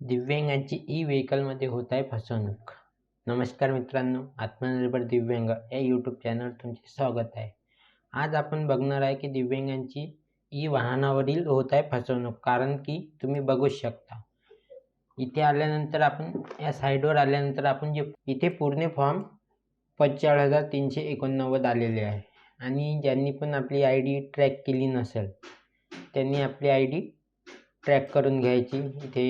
दिव्यांगांची E व्हेकलमध्ये होत आहे फसवणूक. नमस्कार मित्रांनो आत्मनिर्भर दिव्यांग या यूट्यूब चॅनलवर तुमचे स्वागत आहे. आज आपण बघणार आहे की दिव्यांगांची ई वाहनावरील होत आहे फसवणूक कारण की तुम्ही बघू शकता. इथे आल्यानंतर आपण या साईडवर आल्यानंतर आपण जे इथे पूर्ण फॉर्म पंचेचाळीस हजार तीनशे एकोणनव्वद आलेले आहे. आणि ज्यांनी पण आपली आय डी ट्रॅक केली नसेल त्यांनी आपली आय डी ट्रॅक करून घ्यायची. इथे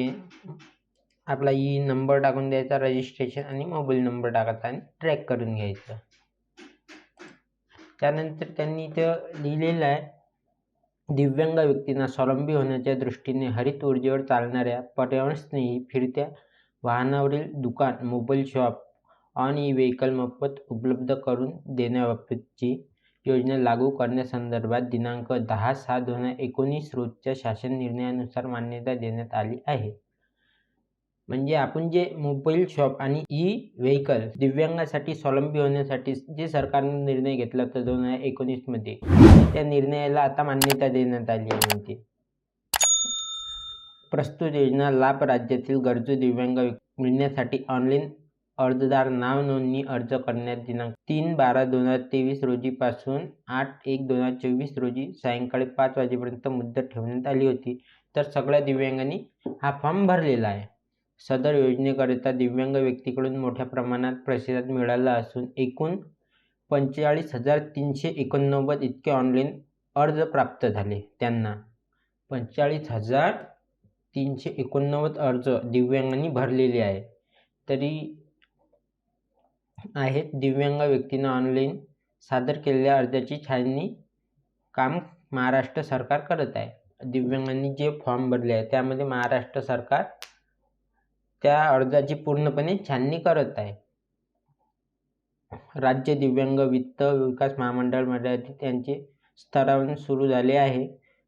आपला e ई नंबर टाकून द्यायचा रजिस्ट्रेशन आणि मोबाईल नंबर टाकायचा आणि ट्रॅक करून घ्यायचं. त्यानंतर त्यांनी इथं लिहिलेलं आहे दिव्यांग व्यक्तींना स्वावलंबी होण्याच्या दृष्टीने हरित ऊर्जेवर चालणाऱ्या पर्यावरणस्नेही फिरत्या वाहनावरील दुकान mobile shop on e vehicle मोफत उपलब्ध करून देण्याबाबतची योजना लागू करण्यासंदर्भात दिनांक दहा सहा दोन हजार एकोणीस रोजच्या शासन निर्णयानुसार मान्यता देण्यात आली आहे. म्हणजे आपण जे मोबाईल शॉप आणि ई व्हेकल दिव्यांगासाठी स्वावलंबी होण्यासाठी जे सरकारने निर्णय घेतला होता दोन हजार एकोणीसमध्ये त्या निर्णयाला आता मान्यता देण्यात आली आहे म्हणते. प्रस्तुत योजना लाभ राज्यातील गरजू दिव्यांग मिळण्यासाठी ऑनलाईन अर्जदार नाव नोंदणी अर्ज करण्यात दिनांक तीन बारा दोन हजार तेवीस रोजीपासून आठ एक दोन हजार चोवीस रोजी सायंकाळी पाच वाजेपर्यंत मुदत ठेवण्यात आली होती. तर सगळ्या दिव्यांगांनी हा फॉर्म भरलेला आहे. सदर योजनेकरिता दिव्यांग व्यक्तीकडून मोठ्या प्रमाणात प्रतिसाद मिळाला असून एकूण पंचेचाळीस हजार तीनशे एकोणनव्वद इतके ऑनलाईन अर्ज प्राप्त झाले. त्यांना पंचेचाळीस हजार तीनशे एकोणनव्वद अर्ज दिव्यांगांनी भरलेले आहे तरी आहेत. दिव्यांग व्यक्तींना ऑनलाईन सादर केलेल्या अर्जाची छाननी काम महाराष्ट्र सरकार करत आहे. दिव्यांगांनी जे फॉर्म भरले आहे त्यामध्ये महाराष्ट्र सरकार त्या अर्जाची पूर्णपणे छाननी करत आहे. राज्य दिव्यांग वित्त विकास महामंडळ मर्यादित यांचे स्तरावरून सुरू झाले आहे.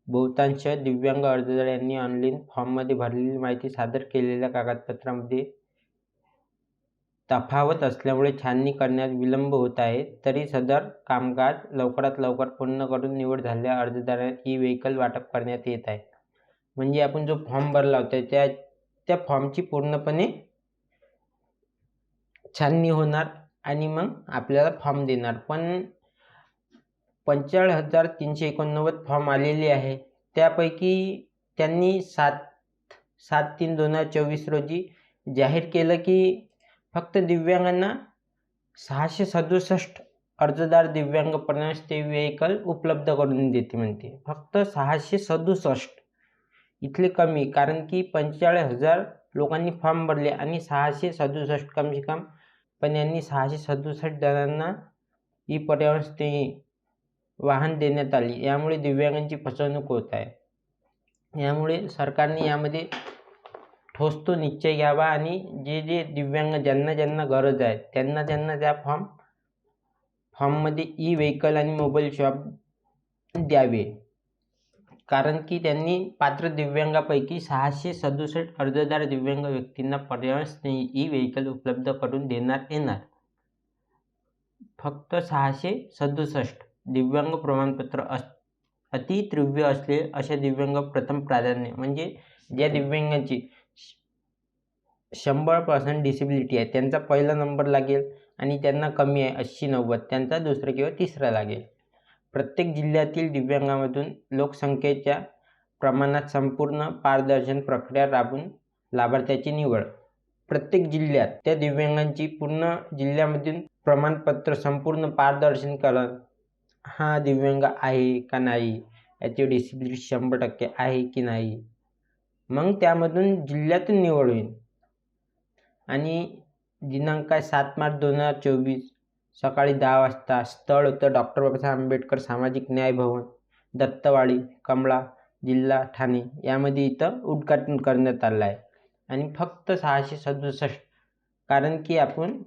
बहुतांश दिव्यांग अर्जदार यांनी ऑनलाईन फॉर्ममध्ये भरलेली माहिती सादर केलेल्या कागदपत्रामध्ये तफावत असल्यामुळे छाननी करण्यात विलंब होत आहे. तरी सदर कामकाज लवकरात लवकर पूर्ण करून निवड झालेल्या अर्जदारांना ई व्हेकल वाटप करण्यात येत आहे. म्हणजे आपण जो फॉर्म भरला होता त्या त्या फॉर्मची पूर्णपणे छाननी होणार आणि मग आपल्याला फॉर्म देणार. पण पंचेचाळीस हजार तीनशे एकोणनव्वद फॉर्म आलेले आहे. त्यापैकी त्यांनी सात सात तीन दोन हजार चोवीस रोजी जाहीर केलं की फक्त दिव्यांगांना सहाशे सदुसष्ट अर्जदार दिव्यांग पन्नास ते व्हेकल उपलब्ध करून देते म्हणते. फक्त सहाशे सदुसष्ट. इथले कमी कारण की पंचेचाळीस हजार लोकांनी फॉर्म भरले आणि सहाशे सदुसष्ट कमी कम पण यांनी सहाशे सदुसष्ट जणांना ई पर्यावरण वाहन देण्यात आली. यामुळे दिव्यांगांची फसवणूक होत आहे. यामुळे सरकारने यामध्ये ठोस तो निश्चय घ्यावा आणि जे जे दिव्यांग ज्यांना ज्यांना गरज आहे त्यांना त्यांना त्या फॉर्म फॉर्ममध्ये ई व्हेकल आणि मोबाईल शॉप द्यावे. कारण की त्यांनी पात्र दिव्यांगापैकी सहाशे सदुसष्ट अर्जदार दिव्यांग व्यक्तींना पर्यावरणस्नेही ई व्हेकल उपलब्ध करून देण्यात येणार. फक्त सहाशे सदुसष्ट दिव्यांग प्रमाणपत्र अस अति तीव्र असले अशा दिव्यांग प्रथम प्राधान्य म्हणजे ज्या दिव्यांगांची शंभर पर्सेंट डिसेबिलिटी आहे. त्यांचा पहिला नंबर लागेल आणि त्यांना कमी आहे ऐंशी नव्वद. त्यांचा दुसरा किंवा तिसरा लागेल. प्रत्येक जिल्ह्यातील दिव्यांगामधून लोकसंख्येच्या प्रमाणात संपूर्ण पारदर्शन प्रक्रिया राबून लाभार्थ्याची निवड. प्रत्येक जिल्ह्यात त्या दिव्यांगांची पूर्ण जिल्ह्यामधून प्रमाणपत्र संपूर्ण पारदर्शन करण हा दिव्यांग आहे का नाही? याची डिसिबिलिटी शंभर टक्के आहे की नाही? मग त्यामधून जिल्ह्यातून निवड होईल. आणि दिनांक आहे सात मार्च दोन हजार चोवीस सकाळी दहा वाजता स्थळ होतं डॉक्टर बाबासाहेब आंबेडकर सामाजिक न्याय भवन दत्तवाडी कमळा जिल्हा ठाणे. यामध्ये इथं उद्घाटन करण्यात आलं आहे. आणि फक्त सहाशे सदुसष्ट कारण की आपण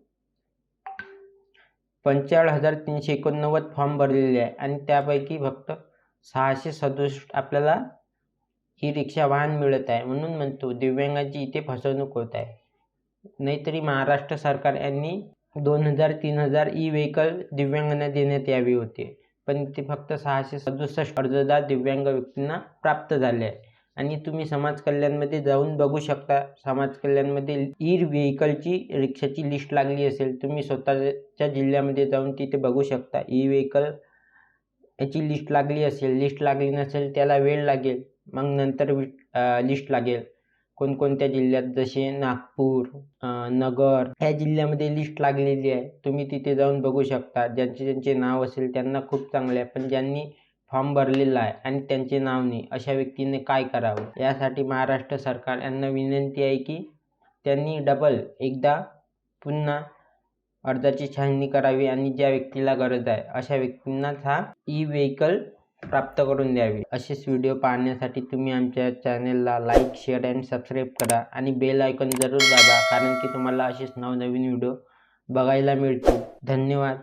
पंचेचाळीस हजार तीनशे एकोणनव्वद फॉर्म भरलेले आहे आणि त्यापैकी फक्त सहाशे सदुसष्ट आपल्याला ही रिक्षा वाहन मिळत आहे. म्हणून म्हणतो दिव्यांगाची इथे फसवणूक होत आहे. नाहीतरी महाराष्ट्र सरकार यांनी दोन हजार तीन हजार ई व्हेकल दिव्यांगांना देण्यात यावे होते. पण ते फक्त सहाशे सदुसष्ट अर्जदार दिव्यांग व्यक्तींना प्राप्त झाले आहे आणि तुम्ही समाज कल्याणमध्ये जाऊन बघू शकता. समाज कल्याणमध्ये ई व्हेकलची रिक्षाची लिस्ट लागली असेल तुम्ही स्वतःच्या जिल्ह्यामध्ये जाऊन तिथे बघू शकता. ई व्हेकल याची लिस्ट लागली असेल. लिस्ट लागली नसेल त्याला वेळ लागेल. मग नंतर लिस्ट लागेल. कोणकोणत्या जिल्ह्यात जसे नागपूर नगर ह्या जिल्ह्यामध्ये लिस्ट लागलेली आहे. तुम्ही तिथे जाऊन बघू शकता. ज्यांचे ज्यांचे नाव असेल त्यांना खूप चांगले आहे. पण ज्यांनी फॉर्म भरलेला आहे आणि त्यांचे नाव नाही अशा व्यक्तीने काय करावं? यासाठी महाराष्ट्र सरकार यांना विनंती आहे की त्यांनी डबल एकदा पुन्हा अर्जाची छाननी करावी आणि ज्या व्यक्तीला गरज आहे अशा व्यक्तींनाच हा ई व्हेकल प्राप्त करून द्यावी. असेच व्हिडिओ पाहण्यासाठी तुम्ही आमच्या चॅनेलला लाईक शेअर अँड सबस्क्राईब करा आणि बेल आयकॉन जरूर दाबा कारण की तुम्हाला असेच नवनवीन व्हिडिओ बघायला मिळतील. धन्यवाद.